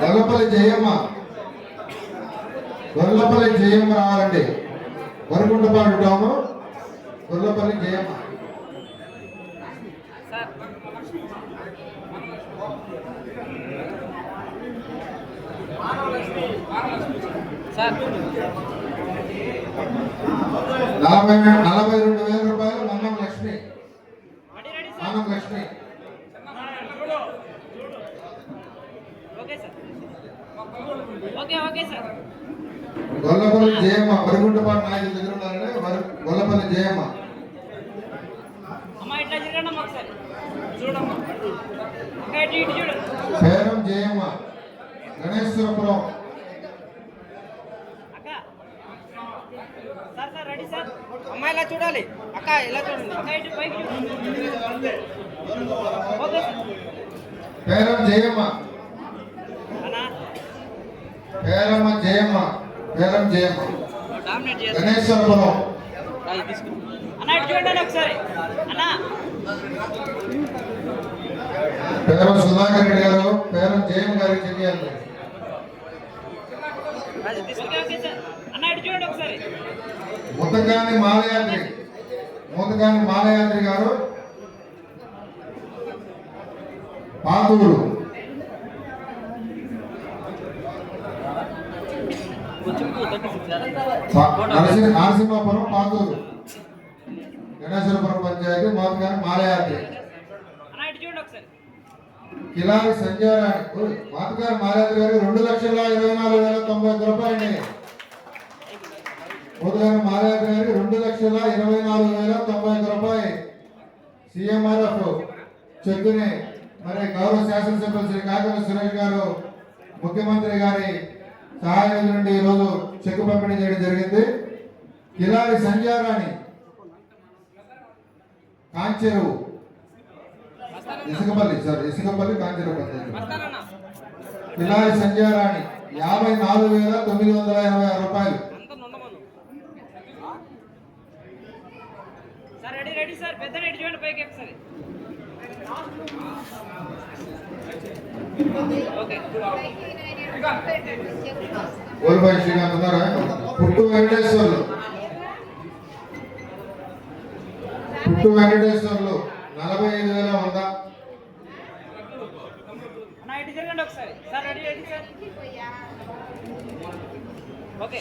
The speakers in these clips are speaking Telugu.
గొల్లపల్లి జయమ్మ. గొల్లపల్లి జయమ్మ రావాలండి. వరకుంటపాడు టౌన్ గొల్లపల్లి జయమ్మ. నలభై నలభై రెండు వేల రూపాయలు Mannam Lakshmi Mannam Lakshmi okay sir okay okay sir. Gollapalli Jayamma Varakuntapadu నాయకుల దగ్గర ఉన్నారండి వర- గొల్లపల్లి జయమ్మ. అమ్మా ఇట్లా తిరగండి ఒకసారి. చూడమ్మా. ఇటు ఇటు చూడు. పేరం జయమ్మ. గణేశ్వరపురం. అక్క. Sir sir ready sir. అమ్మ ఇలా చూడాలి. అక్క ఇలా చూడండి. అక్క ఇటు పైకి చూడండి ఓకే సార్. పేరం జయమ్మ. పేరమ్మ జయమ్మ పేరం జయమ్మ. గణేశ్వరపురం పేరం సుధాకర్ రెడ్డి గారు పేరం జయమ్మ గారికి ఒకసారి. ముతకాని మాలయాద్రి. ముతకాని మాలయాద్రి గారు పాతూరు. నరసింహాపురం పాతూరు. గణేశ్వరపురం పంచాయతీ ముతకాని మాలయాద్రి. అన్న ఇటు కిలారి సంజయరాణి. ఓయ్, మాతగారు మాలయాద్రి గారు రెండు లక్షల ఇరవై నాలుగు వేల తొంభై ఐదు రూపాయలండి. ముతగారు మాలయాద్రి గారు రెండు లక్షల ఇరవై నాలుగు వేల తొంభై ఐదు రూపాయలు సిఎంఆర్ఎఫ్ చెక్కుని మరి గౌరవ శాసనసభ్యులు శ్రీ కాకర సురేష్ గారు ముఖ్యమంత్రి గారి కాలేజీ నుండి ఈరోజు చెక్కు పంపిణీ చేయడం జరిగింది. కిలారి సంజారాణి కాంచెరు ఇసుకపల్లి సార్ ఇసుకపల్లి కాంచెరు పంచాయతీ. వస్తానన్నా కిలారి యాభై నాలుగు వేల తొమ్మిది వందల ఎనభై ఆరు రూపాయలు. పెద్ద చూడండి పైకి ఓకే. ఓల్బాయి శ్రీకాంత్ ఉన్నారా? పుట్టు వెంకటేశ్వర్లు. పుట్టు వెంకటేశ్వర్లు నలభై ఐదు వేల వంద.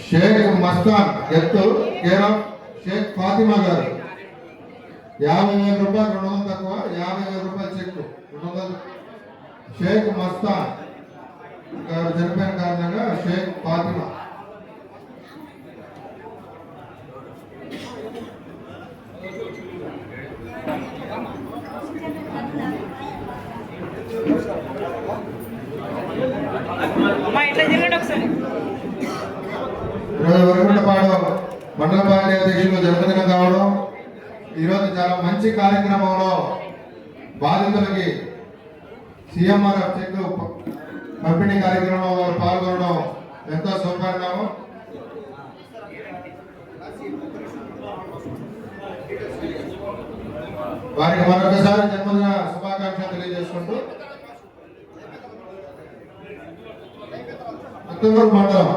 షేక్ మస్తాన్ ఎత్తు కేర్ ఆఫ్ షేక్ ఫాతిమా గారు. యాభై వేల రూపాయలు రెండు వందలు తక్కువ యాభై వేల రూపాయలు చెక్ రెండు వందలు. షేక్ మస్తాన్. గారు చనిపోయిన కారణంగా షేక్ ఫాతిమా. ఈరోజు మండల పార్టీ అధ్యక్షులు జన్మదినం కావడం. ఈరోజు చాలా మంచి కార్యక్రమంలో బాధితులకి సీఎంఆర్ఎఫ్ చెక్ పంపిణీ కార్యక్రమంలో వారు పాల్గొనడం ఎంతో శుభపరిణామం వారికి మరొకసారి జన్మదిన శుభాకాంక్షలు తెలియజేసుకుంటూ అక్టోబర్ మండలం.